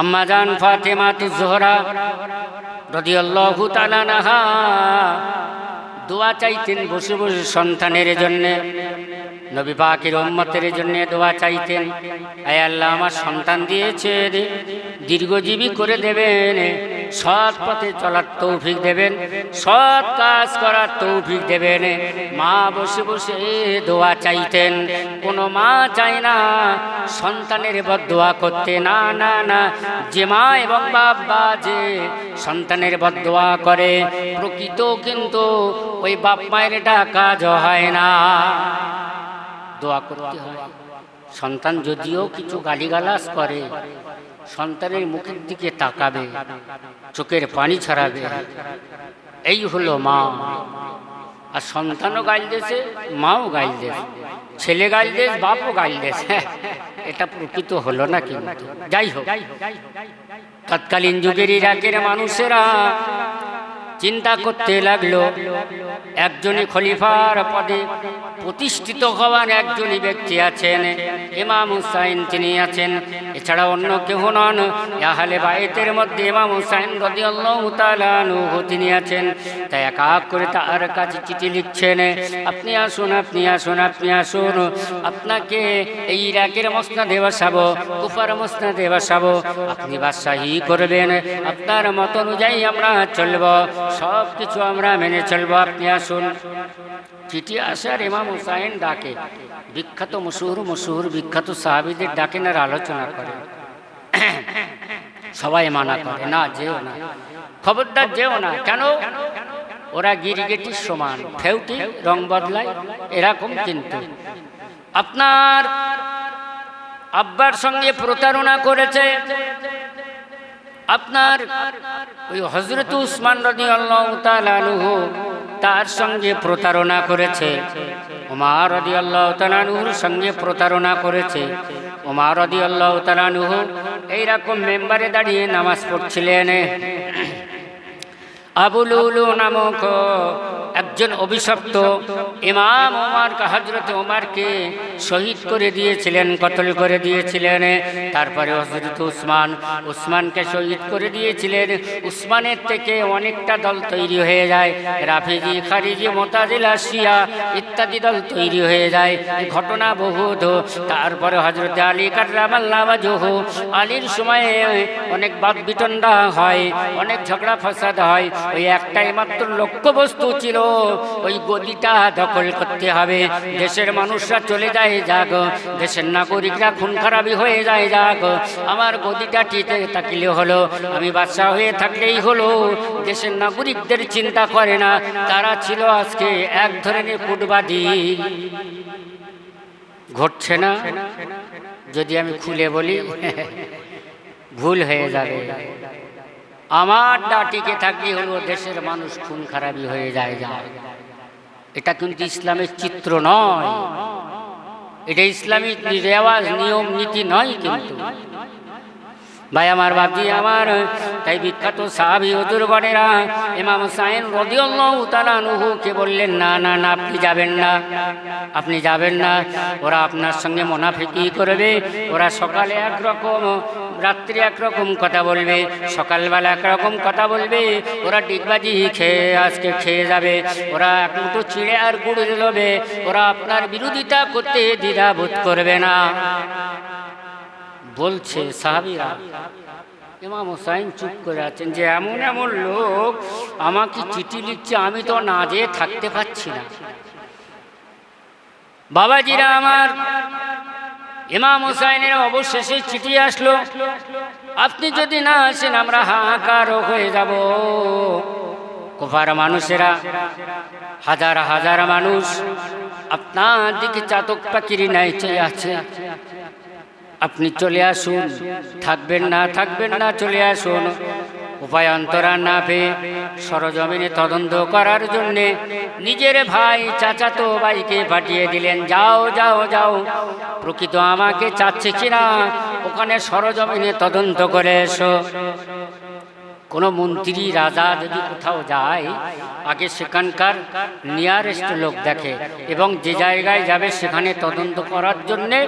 আম্মাজান ফাতেমা জোহরা রদিয়াল্লাহু তাআলা নাহা দোয়া চাইতেন বসে বসে সন্তানের জন্য, নবী পাকের উম্মতের জন্য দোয়া চাইতেন। আয় আল্লাহ, আমার সন্তান দিয়েছে দীর্ঘজীবী করে দেবেন। সৎ পথে চলার তৌফিক দেবেন, সৎ কাজ করার তৌফিক দেবেন। মা বসে বসে দোয়া চাইতেন, কোনো মা চায় না, সন্তানের বদোয়া করতে। না না না, যে মা এবং বাবা যে সন্তানের বদোয়া করে। প্রকৃত কিন্তু ওই বাপ মায়ের কাজ হয় না। দোয়া করতে হয়। সন্তান যদিও কিছু গালিগালাস করে, সন্তানের মুখের দিকে তাকাবে, চোখের পানি ছড়াবে। এই হলো মা। আর সন্তানও গাইল দেছে, মাও গাইল দেছে, ছেলে গাইল দেশ বাপও গাইল দেছে। এটা প্রকৃত হলো না কিন্তু। যাই হোক, তৎকালীন যুগের ইরাকের মানুষেরা চিন্তা করতে লাগল। একজনই খলিফার পদে প্রতিষ্ঠিত হওয়ার একজনই ব্যক্তি আছেন, ইমাম হুসাইন তিনি আছেন। এছাড়া অন্য কেহ নন। আহলে বাইতের মধ্যে ইমাম হুসাইন আনহু তিনি আছেন। তাই এক এক করে তার কাছে চিঠি লিখছেন, আপনি আসুন আপনি আসুন আপনি আসুন। আপনাকে এই ইরাকের মসনাদে বসাবো, কুফার দেওয়া বসাবো। আপনি বাদশাহী করবেন। আপনার মত অনুযায়ী আমরা চলবো। সব কিছু আমরা মেনে চলবো, আপনি আসুন। চিঠি আসে আর ইমাম হুসাইন ডাকে। বিখ্যাত মশুর মশুর বিখ্যাত সাহাবিদের ডাকেন আর আলোচনা করে। সবাই মানা করে, না, যেও না। খবরদার যেও না, কেন? ওরা গিরিগেটির সমান, ফেউটি, রং বদলায়, এরকম কিন্তু। আপনার আব্বার সঙ্গে প্রতারণা করেছে আপনার ওই হজরত উসমান রদি আল্লাহ তার সঙ্গে প্রতারণা করেছে। ওমার রদি আল্লাহ তালানুহুর সঙ্গে প্রতারণা করেছে। ওমার রদি আল্লাহ তালানুহু এইরকম মেম্বারে দাঁড়িয়ে নামাজ পড়ছিলেন। আবুলুলু নামক একজন অভিশপ্ত ইমাম ওমার হজরত ওমারকে শহীদ করে দিয়েছিলেন, কতল করে দিয়েছিলেন। তারপরে হজরত উসমান, উসমানকে শহীদ করে দিয়েছিলেন। উসমানের থেকে অনেকটা দল তৈরি হয়ে যায়। রাফিজি, খারিজি, মোতাজিলা, শিয়া ইত্যাদি দল তৈরি হয়ে যায়। ঘটনা বহুত। তারপরে হজরত আলী কার্লামাল্লাবাজহ আলীর সময়ে অনেক বাদ বিটন্ডা হয়, অনেক ঝগড়া ফসাদ হয়। ওই একটাই মাত্র লক্ষ্যবস্তু ছিল ওই গদিটা দখল করতে হবে। দেশের মানুষরা চলে যায়, যাক। দেশের নাগরিকরা খুন খারাপি হয়ে যায়, যাক। আমার গদিটা টিতে তাকিলে হলো, আমি বাচ্চা হয়ে থাকলেই হলো। দেশের নাগরিকদের চিন্তা করে না, তারা ছিল আজকে এক ধরনের কুটবাদী। ঘটছে না? যদি আমি খুলে বলি, ভুল হয়ে যাবে। আমার ডাটিকে থাকলে হলো দেশের মানুষ খুন খারাপি হয়ে যায় যায় এটা কিন্তু ইসলামের চিত্র নয়। এটা ইসলামিক রেওয়াজ, নিয়ম, নীতি নয় কিন্তু। ভাই, আমার বাপজি, আমার, তাই বিখ্যাত সাহাবি হজুরগণেরা ইমাম সাইন রদিউল্লাহ তালানুহুকে বললেন, না না না, আপনি যাবেন না। আপনি যাবেন না। ওরা আপনার সঙ্গে মোনাফিকি করবে। ওরা সকালে একরকম রাত্রি একরকম কথা বলবে, সকালবেলা একরকম কথা বলবে, ওরা ডিগবাজি খেয়ে আজকে খেয়ে যাবে, ওরা এক মুঠো চিড়ে আর গুড় দেবে ওরা আপনার বিরোধিতা করতে দ্বিধা বোধ করবে না। বলছে সাহাবিরা, ইমাম হোসাইন চুপ করে আছেন যে এমন এমন লোক আমাকে চিঠি লিখছে, আমি তো না যেয়ে থাকতে পারছি না। বাবাজিরা আমার ইমাম হুসাইনের অবশেষে চিঠি আসলো, আপনি যদি না আসেন, আমরা হাহাকার হয়ে যাব। কোফার মানুষেরা, হাজার হাজার মানুষ, আপনার দিকে চাতক পাখিরি নাই চেয়ে আছে। আপনি চলে আসুন, থাকবেন না থাকবেন না, চলে আসুন। উপায় অন্তরা না পেয়ে সরজমিনে তদন্ত করার জন্যে নিজের ভাই চাচাতো ভাইকে পাঠিয়ে দিলেন, যাও যাও যাও, প্রকৃত আমাকে চাচ্ছে কিনা? ওখানে সরজমিনে তদন্ত করে এসো। কোনো মন্ত্রী রাজা যদি কোথাও যায়, আগে সেখানকার নিয়ারেস্ট লোক দেখে এবং যে জায়গায় যাবে সেখানে তদন্ত করার জন্যে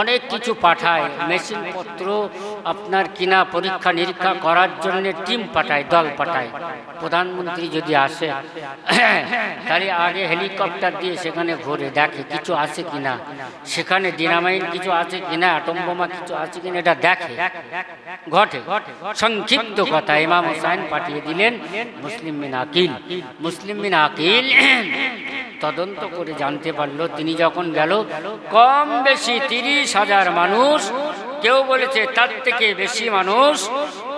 অনেক কিছু পাঠায়। মেশিনপত্র আপনার কিনা পরীক্ষা নিরীক্ষা করার জন্য টিম পাঠায়, দল পাঠায়। প্রধানমন্ত্রী যদি আসে, তাহলে আগে হেলিকপ্টার দিয়ে সেখানে ঘুরে, দেখে কিছু আছে কিনা। সেখানে ডিনামাইন কিছু আছে কিনা, অ্যাটম কিছু আছে কিনা, এটা দেখে। ঘটে। সংক্ষিপ্ত কথা ইমাম হোসাইন পাঠিয়ে দিলেন মুসলিম বিন আকিল। মুসলিম বিন আকিল তদন্ত করে জানতে পারল, তিনি যখন গেল, কম বেশি তিরিশ হাজার মানুষ কেউ বলেছে, তার থেকে বেশি মানুষ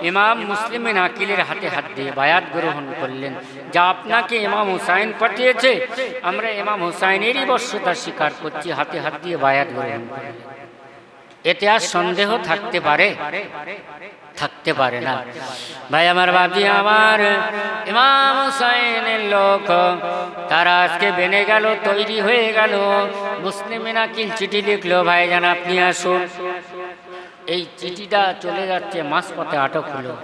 ইমাম মুসলিম আকিলের হাতে হাত দিয়ে বায়াত গ্রহণ করলেন। যা আপনাকে ইমাম হুসাইন পাঠিয়েছে, আমরা ইমাম হুসাইনেরই বর্ষতা স্বীকার করছি, হাতে হাত দিয়ে বায়াত গ্রহণ করলেন। এতে আর সন্দেহ থাকতে পারে? থাকতে পারে না। ভাই, আমার বাবজি আমার ইমাম হুসাইনের লোক, তারা আজকে বেনে গেল, তৈরি হয়ে গেল। মুসলিম নাকিল চিঠি লিখলো ভাই জান আপনি আসুন। এই চিঠিটা চলে যাচ্ছে মাঝপথে আটক হলো।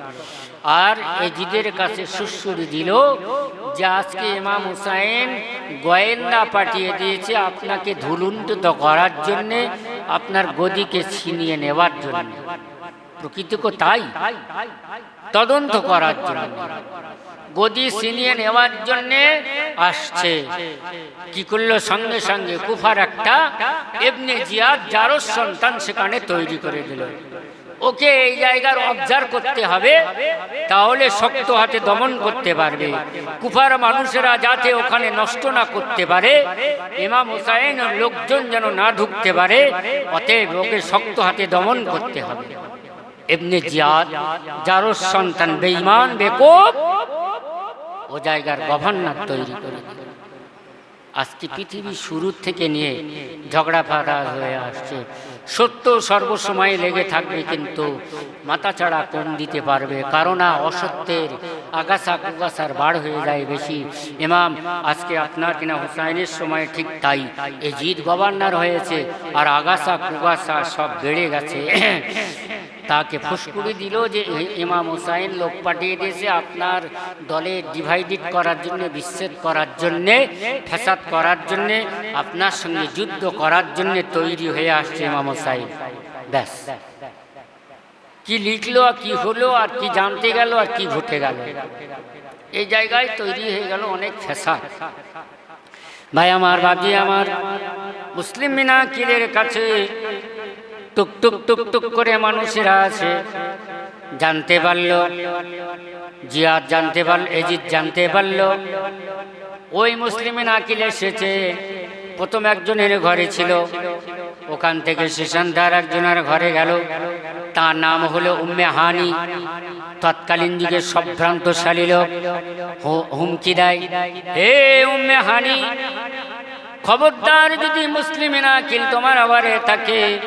আর এজিদের কাছে সুশ্রুরি দিল যে আজকে ইমাম হুসাইন গোয়েন্দা পাঠিয়ে দিয়েছে আপনাকে ধুলুণ্ঠিত করার জন্যে, আপনার গদিকে ছিনিয়ে নেওয়ার জন্য। প্রকৃতিকে তাই। তদন্ত করার জন্য। গদি ছিনিয়ে নেওয়ার জন্য আসছে। কি করল? সঙ্গে সঙ্গে কুফার একটা এমনি জিয়াদ যারও সন্তান সেখানে তৈরি করে দিল। ওকে এই জায়গার অবজার্ভ করতে হবে, তাহলে শক্ত হাতে দমন করতে পারবে। কুফার মানুষেরা যাতে ওখানে নষ্ট না করতে পারে, ইমাম হুসাইন লোকজন যেন না ঢুকতে পারে, অতএব ওকে শক্ত হাতে দমন করতে হবে। এমনি জিয়াদ যারও সন্তান বেঈমান বেকুব ও জায়গার গভর্নর তৈরি করে আজকে পৃথিবী শুরুর থেকে নিয়ে ঝগড়া ফাড়া হয়ে আসছে। সত্য সর্বসময় লেগে থাকবে কিন্তু মাথা ছাড়া কম দিতে পারবে কারণ অসত্যের আগাছা কুগাছার বাড় হয়ে যায় বেশি। ইমাম, আজকে আপনার কিনা হুসাইনের সময় ঠিক তাই। এই জিদ গভর্নর হয়েছে আর আগাছা কুগাছা সব বেড়ে গেছে। তাকে ফুসকুড়ি দিল যে ইমাম হুসাইন লোক পাঠিয়ে দিয়েছে আপনার দলে ডিভাইডেড করার জন্য, বিচ্ছেদ করার জন্যে ফেসাদ করার জন্যে, আপনার সঙ্গে যুদ্ধ করার জন্য তৈরি হয়ে আসছে ইমাম হুসাইন। ব্যাস। কি লিখলো আর কি হলো, আর কি জানতে গেল, আর কি ঘটে গেল। এই জায়গায় তৈরি হয়ে গেল অনেক ফেসাদ ভাই আমার বাজি, আমার মুসলিম মিনাকিলের কাছে টুক টুক টুক টুক করে মানুষেরা আছে। জানতে পারল, জিয়াদ জানতে পারল, এজিদ জানতে পারল। ওই মুসলিমিন আকিল এসেছে। প্রথম একজনের ঘরে ছিল। ওখান থেকে সুশান্তার একজনের ঘরে গেল। তার নাম হলো উম্মে হানি। তৎকালীন দিকে সম্ভ্রান্তশালী লোক। হু- হুমকি দেয়, হে উম্মে হানি, খবরদার যদি মুসলিমেরা কিল তোমার আবারে থাকে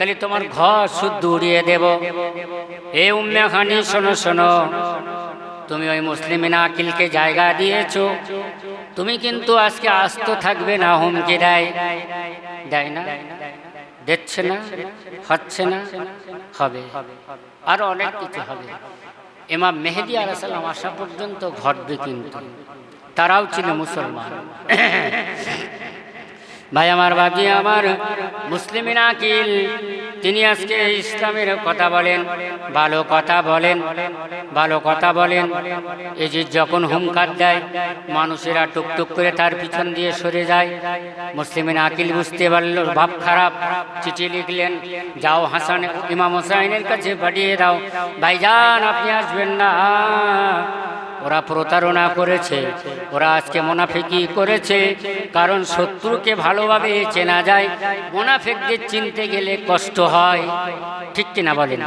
তাহলে তোমার ঘর শুদ্ধ উড়িয়ে দেব। এ উম্মে খানি শোনো শোনো। তুমি ওই মুসলিমিনা আকিলকে জায়গা দিয়েছ। তুমি কিন্তু আজকে আস্ত থাকবে না হুমকি দেয় দেয় না? দেখছে না? হচ্ছে না? হবে। আরও অনেক কিছু হবে। এমা মেহেদি আলাইসাল্লাম আসা পর্যন্ত ঘটবে কিন্তু। তারাও ছিল মুসলমান। ভাই, আমার বাজি আমার মুসলিমিন আকিল তিনি আজকে ইসলামের কথা বলেন, ভালো কথা বলেন, ভালো কথা বলেন। এই যে যখন হুমকার দেয়, মানুষেরা টুকটুক করে তার পিছন দিয়ে সরে যায়। মুসলিমিন আকিল বুঝতে পারল, ভাব খারাপ। চিঠি লিখলেন, যাও হাসান ইমাম হোসাইনের কাছে পাঠিয়ে দাও। ভাইজান, আপনি আসবেন না। ওরা প্রতারণা করেছে, ওরা আজকে মোনাফেকি করেছে, কারণ শত্রুকে ভালোভাবে চেনা যায়, মোনাফেকদের চিনতে গেলে কষ্ট হয়। ঠিক কিনা বলেন?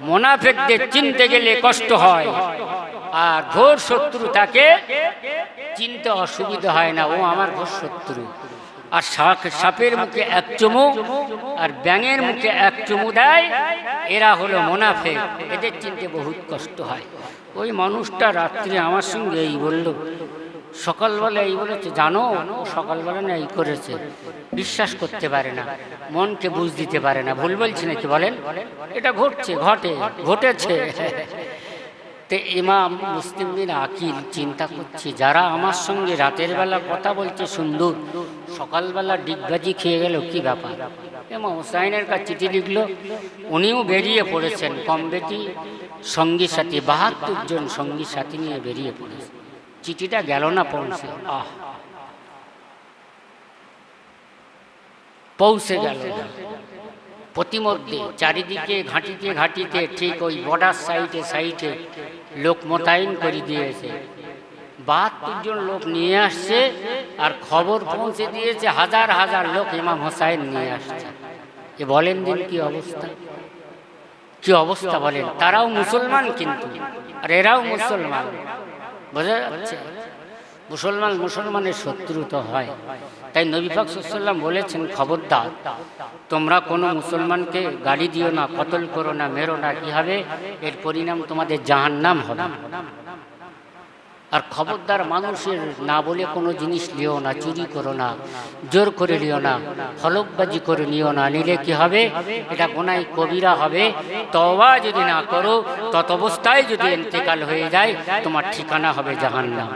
মোনাফেকদের চিনতে গেলে কষ্ট হয়, আর ঘোর শত্রু তাকে চিনতে অসুবিধা হয় না, ও আমার ঘোর শত্রু। আর সাপ- সাপের মুখে এক চুমু, আর ব্যাঙের মুখে এক চুমু দেয়, এরা হলো মোনাফেক। এদের চিনতে বহুত কষ্ট হয়। ওই মানুষটা রাত্রে আমার সঙ্গে এই বলল, সকালবেলা এই বলেছে, জানো সকালবেলা না এই করেছে, বিশ্বাস করতে পারে না, মনকে বুঝ দিতে পারে না, ভুল বলছি নাকি বলেন? এটা ঘটছে, ঘটে, ঘটেছে। তে ইমাম মুসলিম বিন আকিল চিন্তা করছি, যারা আমার সঙ্গে রাতের বেলা কথা বলছে সুন্দর সকালবেলা ডিগবাজি খেয়ে গেল, কি ব্যাপার? এমন হুসাইনের কাছে চিঠি লিখল, উনিও বেরিয়ে পড়েছেন, কম বেটি সঙ্গী সাথী, বাহাত্তর জন সঙ্গী সাথী নিয়ে বেরিয়ে পড়েছে। চিঠিটা গেল না পৌঁছে? আহ! পৌঁছে গেল। প্রতিমধ্যে, চারিদিকে, ঘাঁটিতে ঘাঁটিতে, ঠিক ওই বর্ডার সাইটে সাইটে লোক মোতায়েন করে দিয়েছে। বাহাত্তর জন লোক নিয়ে আসছে আর খবর পৌঁছে দিয়েছে হাজার হাজার লোক ইমাম হোসাইন নিয়ে আসছে। এ বলেন দিন কি অবস্থা? কি অবস্থা বলেন? তারাও মুসলমান কিন্তু, আর এরাও মুসলমান। বোঝা যাচ্ছে? মুসলমান মুসলমানের শত্রু তো হয়। তাই নবী পাক সাল্লাম বলেছেন, খবরদার, তোমরা কোনো মুসলমানকে গালি দিও না, কতল করো না, মেরো না, কি হবে? এর পরিণাম তোমাদের জাহান্নাম হবে। আর খবরদার মানুষের না বলে কোনো জিনিস লিও না, চুরি করো না, জোর করে নিও না হলকবাজি করে নিও না, নিলে কি হবে? এটা গোনায় কবিরা হবে। তবা যদি না করো, তত অবস্থায় যদি ইন্তেকাল হয়ে যায়, তোমার ঠিকানা হবে জাহান্নাম।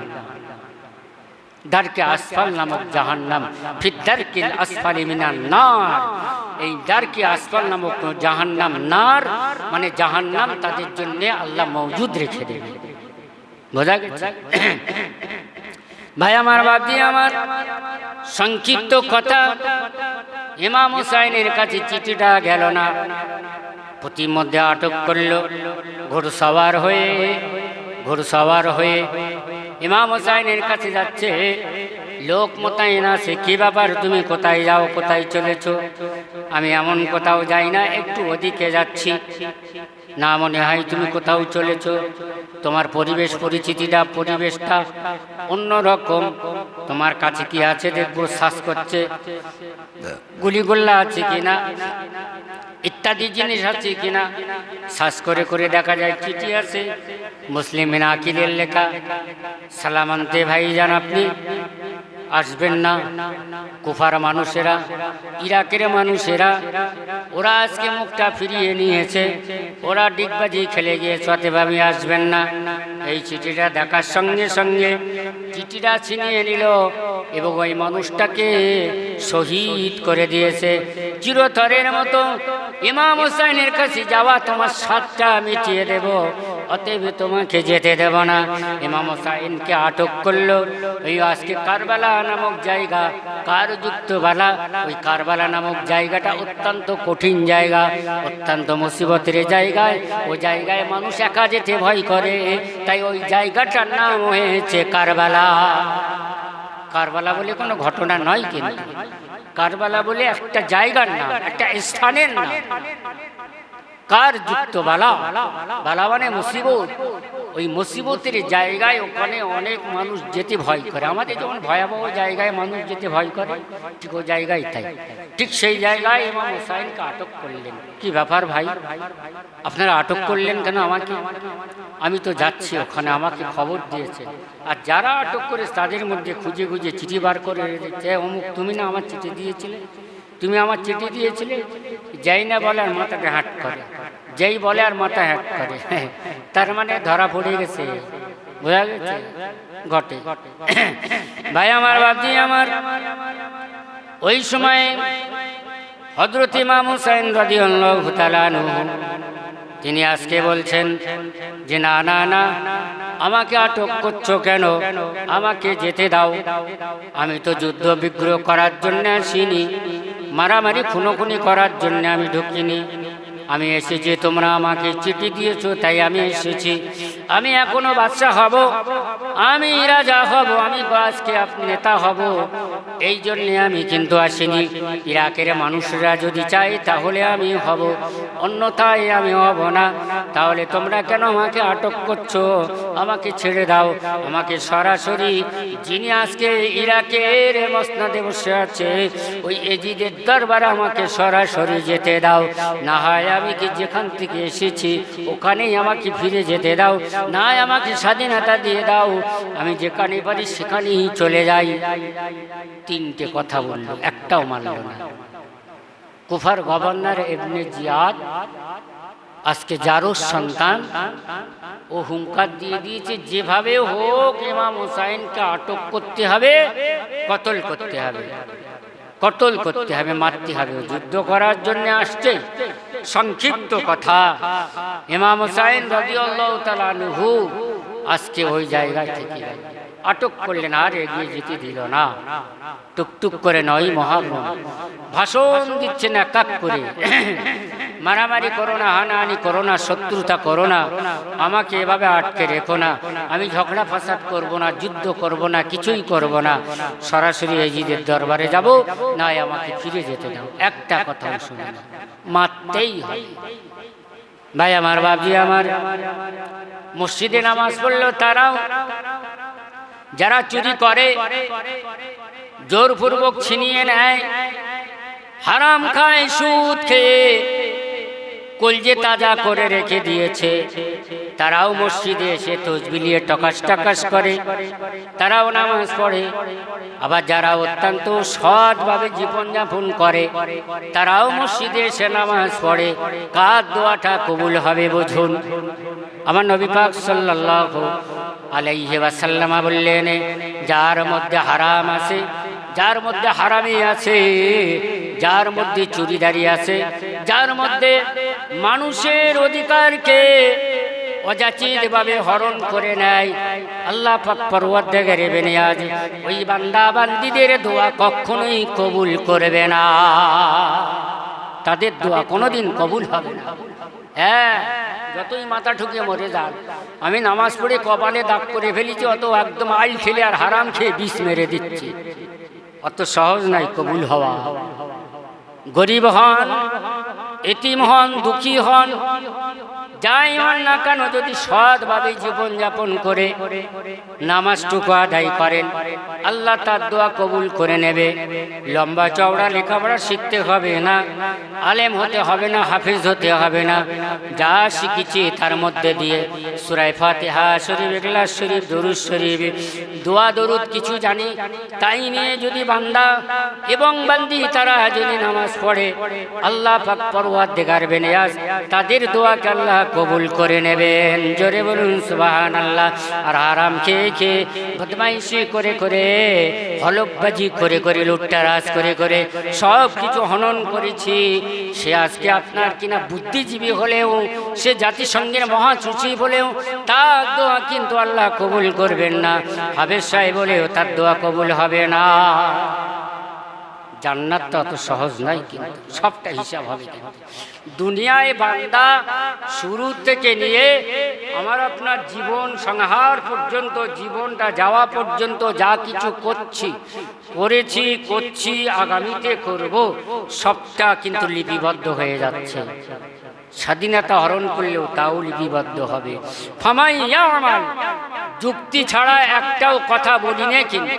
দারকে আসফাল নামক জাহান্নাম ফিদ্দারকিল আসফালি মিনান নার। এই দারকে আসফাল নামক জাহান্নাম নার মানে জাহান্নাম তাদের জন্য আল্লাহ মজুদ রেখে দেবে। বোঝা গেছে? ভাই, আমার বাদি আমার সংক্ষিপ্ত কথা। ইমাম হুসাইনের কাছে চিঠিটা গেল না। প্রতিমধ্যে আটক করল। ঘোড়সওয়ার হয়ে ঘোড়সওয়ার হয়ে ইমাম হুসাইনের কাছে যাচ্ছে। লোক মোতায়েন আছে, কি ব্যাপার? তুমি কোথায় যাও, কোথায় চলেছ? আমি এমন কোথাও যাই না, একটু ওদিকে যাচ্ছি। না মনে হয় তুমি কোথাও চলেছ। তোমার পরিবেশ পরিচিতিটা, পরিবেশটা অন্যরকম। তোমার কাছে কি আছে দেখব, শ্বাস করছে। গুলিগোল্লা আছে কিনা? ইত্যাদি জিনিস আছে কিনা? শ্বাস করে করে দেখা যায়, চিঠি আছে। মুসলিম আকিলের লেখা। সালামান্তে ভাই যান আপনি। আসবেন না। কুফার মানুষেরা, ইরাকের মানুষেরা, ওরা আজকে মুখটা ফিরিয়ে নিয়েছে। ওরা ডিগবাজি খেলে অতএব আমি আসবেন না। এই চিঠিটা দেখার সঙ্গে সঙ্গে চিঠিটা ছিনিয়ে নিল এবং ওই মানুষটাকে শহীদ করে দিয়েছে। চিরতরের মতো ইমাম হোসাইনের কাছে যাওয়া তোমার সাতটা মিটিয়ে দেব, অতএব তোমাকে যেতে দেব না। ইমাম হোসাইনকে আটক করল। ওই আজকে কারবালা নামক জায়গা কার যুক্ত বালা, ওই কারবালা নামক জায়গাটা অত্যন্ত কঠিন জায়গা, অত্যন্ত মুসিবতের জায়গায়। ওই জায়গায় মানুষ একা যেতে ভয় করে, তাই ওই জায়গাটার নাম হয়েছে কারবালা। কারবালা বলে কোনো ঘটনা নয় কিন্তু। কারবালা বলে একটা জায়গার নাম, একটা স্থানের নাম। কার যুক্ত বালা। বালা মানে মুসিবত। ওই মুসিবতের জায়গায় ওখানে অনেক মানুষ যেতে ভয় করে। আমাদের যেমন ভয়াবহ জায়গায় মানুষ যেতে ভয় করে, ঠিক ওই জায়গায় তাই। ঠিক সেই জায়গায় ইমাম হুসাইনকে আটক করলেন। কি ব্যাপার ভাই? আপনারা আটক করলেন কেন আমাকে? আমি তো যাচ্ছি ওখানে, আমাকে খবর দিয়েছে। আর যারা আটক করে তাদের মধ্যে খুঁজে খুঁজে চিঠি বার করে রেখেছে। অমুক, তুমি না আমার চিঠি দিয়েছিলে? তুমি আমার চিঠি দিয়েছিলে? যাই না বলে আর মাথাটা হাট করে। যেই বলে আর মাথা হ্যাট করে। তার মানে ধরা পড়ে গেছে। বোঝা গেছে? ঘটে। ভাই, আমার বাবজি আমার ওই সময় হজরত ইমাম হুসাইন রাদিয়াল্লাহু তাআলা তিনি আজকে বলছেন যে, না না না, আমাকে আটক করছ কেন? আমাকে যেতে দাও। আমি তো যুদ্ধ বিগ্রহ করার জন্য আসিনি। মারামারি, খুনোখুনি করার জন্য আমি ঢুকিনি। আমি এসেছি, তোমরা আমাকে চিঠি দিয়েছ, তাই আমি এসেছি। আমি এখনও বাচ্চা হব। আমি রাজা হব, আমি আজকে নেতা হব। এই জন্যে আমি কিন্তু আসিনি। ইরাকের মানুষরা যদি চাই তাহলে আমি হব। অন্যথায় আমি হব না। তাহলে তোমরা কেন আমাকে আটক করছ? আমাকে ছেড়ে দাও। আমাকে সরাসরি যিনি আজকে ইরাকের মসনাদে বসে আছে, ওই এজিদের দরবারে আমাকে সরাসরি যেতে দাও। না হয় আমি কি যেখান থেকে এসেছি, ওখানেই আমাকে ফিরে যেতে দাও। না আমাকে স্বাধীনতা দিয়ে দাও। আমি যেখানে পারি সেখানেই চলে যাই। তিনটে কথা বলল, একটাও মানল না। কুফার গভর্নর এমনি জিয়াদ আজকে জারুর সন্তান, ও হুঙ্কার দিয়ে দিয়েছে, যেভাবে হোক ইমাম হুসাইনকে আটক করতে হবে, কতল করতে হবে। কতল করতে হবে, মারতে হবে। যুদ্ধ করার জন্য আসছে। সংক্ষিপ্ত কথা, ইমাম হুসাইন তাআলা আনহু আজকে ওই জায়গায় থেকে। আটক করলেন, আর এগিয়ে যেতে দিল না। টুকটুক করে নয় মহাগ্রম ভাষণ দিচ্ছে না কাক করে। মারামারি করো না, হানাহানি করো না, শত্রুতা করো না। আমাকে এভাবে আটকে রেখো না। আমি ঝগড়া ফাসাদ করব না, যুদ্ধ করব না, কিছুই করব না। সরাসরি এজিদের দরবারে যাব না আমাকে ফিরে যেতে দাও। একটা কথা শুনে মারতেই হবে। ভাই, আমার বাবজি আমার। মসজিদে নামাজ পড়ল তারাও যারা চুরি করে জোরপূর্বক ছিনিয়ে নেয় হারাম খায় সুদ খেয়ে কলজে তাজা করে রেখে দিয়েছে। তারাও মসজিদে এসে তসবিলিয়ে টকাস টাকাস করে। তারাও নামাজ পড়ে। আবার যারা অত্যন্ত সৎভাবে জীবনযাপন করে, তারাও মসজিদে এসে নামাজ পড়ে। কার দোয়াটা কবুল হবে বুঝুন? আমার নবী পাক সাল্লাল্লাহু আলাইহি ওয়াসাল্লামা বললেন, যার মধ্যে হারাম আছে, যার মধ্যে হারামি আছে, যার মধ্যে চুরিদারি আছে যার মধ্যে মানুষের অধিকারকে অযাচিতভাবে হরণ করে নেয়। আল্লাহ পরওয়ারদিগার ওই বান্দা বান্দিদের দোয়া কখনোই কবুল করবে না। তাদের দোয়া কোনোদিন কবুল হবে না। হ্যাঁ যতই মাথা ঠুকে মরে যান, আমি নামাজ পড়ে কপালে দাগ করে ফেলেছি, অত একদম আইল খেলে আর হারাম খেয়ে বিষ মেরে দিচ্ছি। অত সহজ নাই কবুল হওয়া। গরিব হন এতিম হন দুঃখী হন যাই হন না কেন যদি সৎভাবে জীবনযাপন করে, নামাজটুকু আদায় করেন, আল্লাহ তার দোয়া কবুল করে নেবে। লম্বা চওড়া লেখাপড়া শিখতে হবে না, আলেম হতে হবে না, হাফিজ হতে হবে না। যা শিখেছি তার মধ্যে দিয়ে সুরাই ফাতেহা, শরীফ এগলাস শরীফ, দরুদ শরীফ, দোয়া, দরুদ কিছু জানি, তাই নিয়ে যদি বান্দা এবং বান্দি তারা যদি নামাজ পড়ে, আল্লাহ পাক পরওয়ার দেখার বেনিয়াজ, তাদের দোয়াকে আল্লাহ কবুল করে নেবেন। জোরে বলুন সুবাহান আল্লাহ আর আরাম খেয়ে খেয়ে বদমাইশি করে করে হলকবাজি করে করে, লুট্টারাজ করে করে সব কিছু হনন করেছি। সে আজকে আপনার কিনা বুদ্ধিজীবী হলেও, সে জাতিসংঘের মহাসচিব হলেও, তার দোয়া কিন্তু আল্লাহ কবুল করবেন না। হাবের সাহেব বলেও তার দোয়া কবুল হবে না। জান্নাতটা অত সহজ নয় কিন্তু সবটা হিসাব হবে দুনিয়ায় বান্দা শুরু থেকে নিয়ে আমার আপনার জীবন সংহার পর্যন্ত, জীবনটা যাওয়া পর্যন্ত যা কিছু করছি, করেছি, করছি, আগামীতে করব, সবটা কিন্তু লিপিবদ্ধ হয়ে যাচ্ছে। স্বাধীনতা হরণ করলেও তাও লিপিবদ্ধ হবে। ফামাইয়া যুক্তি ছাড়া একটাও কথা বলি না কিন্তু।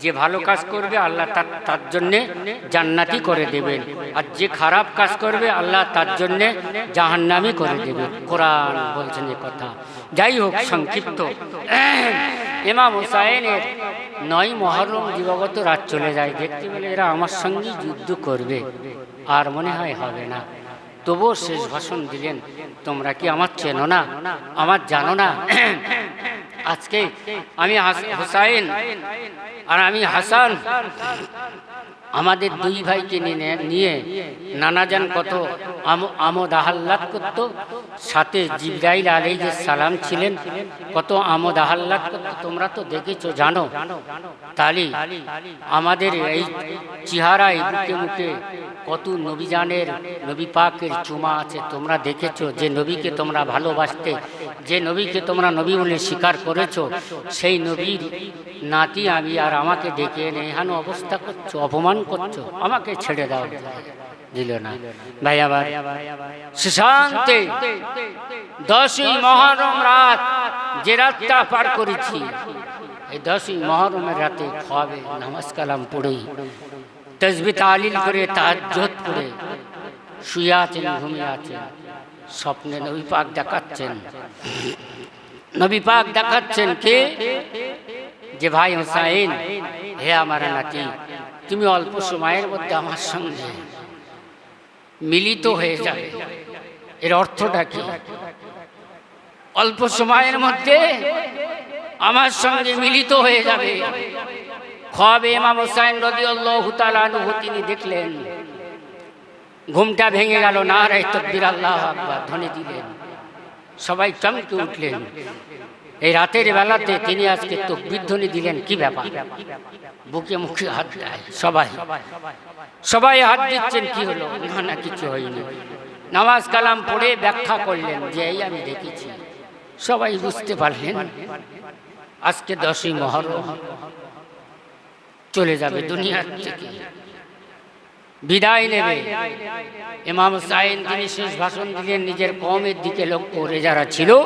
যে ভালো কাজ করবে আল্লাহ তার তার জন্যে জান্নাতি করে দেবেন। আর যে খারাপ কাজ করবে আল্লাহ তার জন্যে জাহান্নামি করে দেবেন। কোরআন বলছেন এ কথা। যাই হোক, সংক্ষিপ্ত। ইমাম হুসাইনের নয় মহরম দিবাগত রাত চলে যায়। দেখতে পেলে এরা আমার সঙ্গে যুদ্ধ করবে। আর মনে হয় হবে না। তবুও শেষ ভাষণ দিলেন, তোমরা কি আমার চেনো না? আমার জানো না? আজকে আমি হাস- হুসাইন আর আমি হাসান। আমাদের দুই ভাইকে নিয়ে নানাজান কত আম- আমোদ আহ্লাদ করতো। সাথে জিব্রাইল আলাইহিস সালাম ছিলেন। কত আমোদ আহ্লাদ করতো। তোমরা তো দেখেছ, জানো। তালি, আমাদের এই চেহারায় বুকে মুখে কত নবীজানের নবী পাকের চুমা আছে। তোমরা দেখেছ, যে নবীকে তোমরা ভালোবাসতে, যে নবীকে তোমরা নবী বলে স্বীকার করেছ, সেই নবীর নাতি আমি আর আমাকে ডেকে এনে এহানো অবস্থা করছ। অপমান করছ? আমাকে ছেড়ে দাও। দিল না। ভাই, আবার সুশান্তে দশই মহরম রাত যে রাতটা পার করেছি, এই দশই মহরমের রাতে খাওয়াবে নামাজ কালাম পড়েই তসবি তালিল করে তাহাজ্জত পড়ে শুয়ে আছেন, ঘুমিয়ে আছেন। স্বপ্নে নবী পাক দেখাচ্ছেন। নবী পাক দেখাচ্ছেন কে? যে ভাই হুসাইন, হে আমার নাতি তুমি অল্প সময়ের মধ্যে আমার সঙ্গে মিলিত হয়ে যাবে। এর অর্থটা কি? অল্প সময়ের মধ্যে আমার সঙ্গে মিলিত হয়ে যাবে। খবে ইমাম হোসাইন রদিয়াল্লাহু তাআলা আনহু, তিনি দেখলেন, ঘুমটা ভেঙে গেল না রে তকবির আল্লাহ আকবার, ধ্বনি দিলেন। সবাই চমকে উঠলেন। এই রাতের বেলাতে তিনি আজকে তকবির ধ্বনি দিলেন, কি ব্যাপার? বুকে মুখে হাত দেয় সবাই। সবাই হাত দিচ্ছেন, কি হলো? না, কিছু হয়নি। নামাজ কালাম পড়ে ব্যাখ্যা করলেন যে, এই আমি দেখেছি। সবাই বুঝতে পারলেন, আজকে দশই মহরম, চলে যাবে দুনিয়ার থেকে। বিদায় নেবে। ইমাম সাইন তিনি শেষ ভাষণ দিলেন নিজের কমের দিকে লক্ষ্য করে যারা ছিল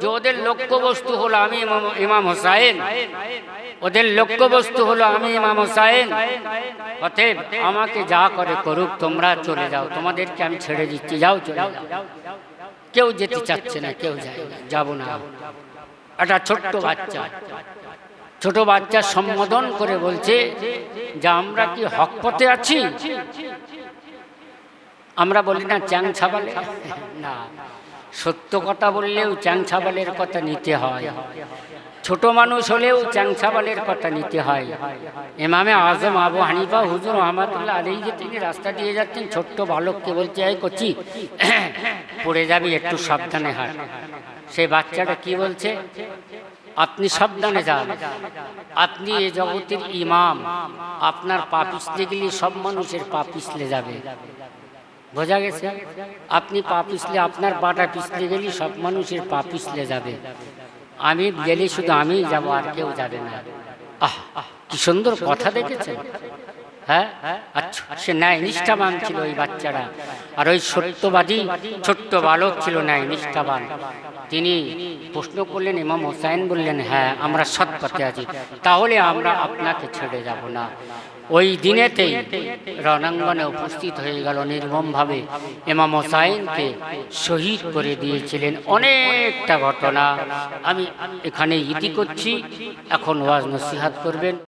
যে ওদের লক্ষ্যবস্তু হলো আমি ইমাম- ইমাম হোসাইন। ওদের লক্ষ্যবস্তু হলো আমি ইমাম হোসাইন। অতএব আমাকে যা করে করুক তোমরা চলে যাও। তোমাদেরকে আমি ছেড়ে দিচ্ছি। যাও চলে যাও। কেউ যেতে চাচ্ছে না কেউ যায় না। যাব না। একটা ছোট্ট বাচ্চা। ছোট বাচ্চা সম্বোধন করে বলছে যে আমরা কি হক পথে আছি? আমরা বলি না চ্যাং ছাবালে। না, সত্য কথা বললেও চ্যাং ছাবালের কথা নিতে হয়। ছোট মানুষ হলেও চ্যাং ছাবালের কথা নিতে হয়। এমামে আজম আবু হানিফা হুজুর রহমাতুল্লাহ আলী যে তিনি রাস্তা দিয়ে যাচ্ছেন, ছোট্ট বালককে বলছে, এই কচি, পড়ে যাবি, একটু সাবধানে হাট। সেই বাচ্চাটা কি বলছে? আপনি সাবধানে যান। আপনি এ জগতের ইমাম। আপনার পা পিছলে গেলে সব মানুষের পা পিছলে যাবে। বোঝা গেছে? আপনি পা পিছলে আপনার পাটা পিছলে গেলে সব মানুষের পা পিছলে যাবে। আমি গেলে শুধু আমিই যাব, আর কেউ যাবে না। আহ, কি সুন্দর কথা দেখেছেন। হ্যাঁ? আচ্ছা সে ন্যায় নিষ্ঠাবান ছিল ওই বাচ্চারা আর ওই সত্যবাদী ছোট্ট বালক ছিল ন্যায় নিষ্ঠাবান। তিনি প্রশ্ন করলেন, ইমাম হোসাইন বললেন হ্যাঁ আমরা সৎ পথে আছি, তাহলে আমরা আপনাকে ছেড়ে যাব না। ওই দিনেতেই রণাঙ্গনে উপস্থিত হয়ে গেল নির্মমভাবে। ইমাম হোসাইনকে শহীদ করে দিয়েছিলেন অনেকটা ঘটনা। আমি এখানে ইতি করছি। এখন ওয়াজ নসিহাত করবেন।